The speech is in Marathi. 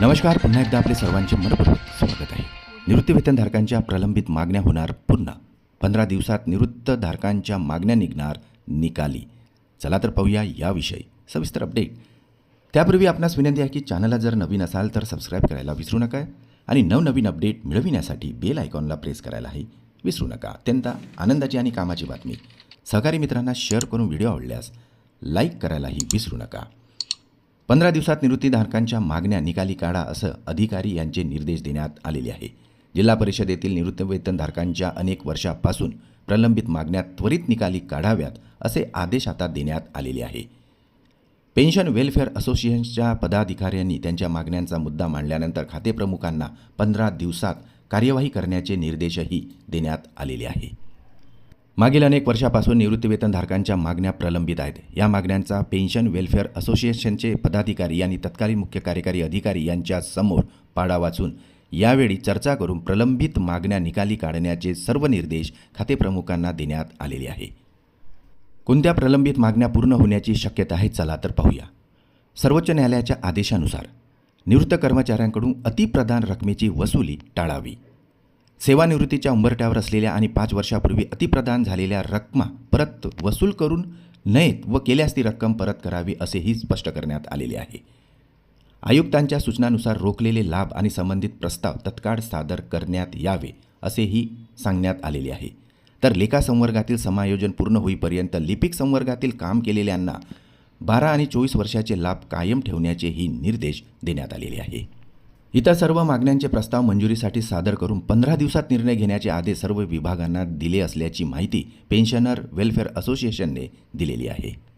नमस्कार पुन्हा एकदा आपले सर्वांचे मनपूर्वक स्वागत आहे. निवृत्तीवेतनधारकांच्या प्रलंबित मागण्या होणार पूर्ण पंधरा दिवसात निवृत्तधारकांच्या मागण्या निघणार निकाली. चला तर पाहूया याविषयी सविस्तर अपडेट त्यापूर्वी आपणास विनंती आहे की चॅनलला जर नवीन असाल तर सबस्क्राईब करायला विसरू नका आणि नवनवीन अपडेट मिळविण्यासाठी बेल आयकॉनला प्रेस करायलाही विसरू नका. अत्यंत आनंदाची आणि कामाची बातमी. सहकारी मित्रांना शेअर करून व्हिडिओ आवडल्यास लाईक करायलाही विसरू नका. पंधरा दिवसात निवृत्तीधारकांच्या मागण्या निकाली काढा असं अधिकारी यांचे निर्देश देण्यात आलेले आहे. जिल्हा परिषदेतील निवृत्तीवेतनधारकांच्या अनेक वर्षापासून प्रलंबित मागण्या त्वरित निकाली काढाव्यात असे आदेश आता देण्यात आलेले आहे. पेन्शन वेलफेअर असोसिएशनच्या पदाधिकाऱ्यांनी त्यांच्या मागण्यांचा मुद्दा मांडल्यानंतर खातेप्रमुखांना पंधरा दिवसात कार्यवाही करण्याचे निर्देशही देण्यात आलेले आहे. मागील अनेक वर्षापासून निवृत्तीवेतनधारकांच्या मागण्या प्रलंबित आहेत. या मागण्यांचा पेन्शन वेलफेअर असोसिएशनचे पदाधिकारी आणि तत्कालीन मुख्य कार्यकारी अधिकारी यांच्या समोर पाडा वाचून यावेळी चर्चा करून प्रलंबित मागण्या निकाली काढण्याचे सर्व निर्देश खातेप्रमुखांना देण्यात आलेले आहे. कोणत्या प्रलंबित मागण्या पूर्ण होण्याची शक्यता आहे चला तर पाहूया. सर्वोच्च न्यायालयाच्या आदेशानुसार निवृत्त कर्मचाऱ्यांकडून अतिप्रदान रकमेची वसुली टाळावी. सेवानिवृत्तीच्या उंबरट्यावर असलेल्या आणि पाच वर्षापूर्वी अतिप्रदान झालेल्या रकमा परत वसूल करून नयेत व केल्यास ती रक्कम परत करावी असेही स्पष्ट करण्यात आलेले आहे. आयुक्तांच्या सूचनानुसार रोखलेले लाभ आणि संबंधित प्रस्ताव तत्काळ सादर करण्यात यावे असेही सांगण्यात आलेले आहे. तर लेखा संवर्गातील समायोजन पूर्ण होईपर्यंत लिपिक संवर्गातील काम केलेल्यांना बारा आणि चोवीस वर्षाचे लाभ कायम ठेवण्याचेही निर्देश देण्यात आलेले आहे. इतर सर्व मागण्यांचे प्रस्ताव मंजुरीसाठी सादर करून पंधरा दिवसात निर्णय घेण्याचे आदेश सर्व विभागांना दिले असल्याची माहिती पेन्शनर वेलफेअर असोसिएशनने दिलेली आहे.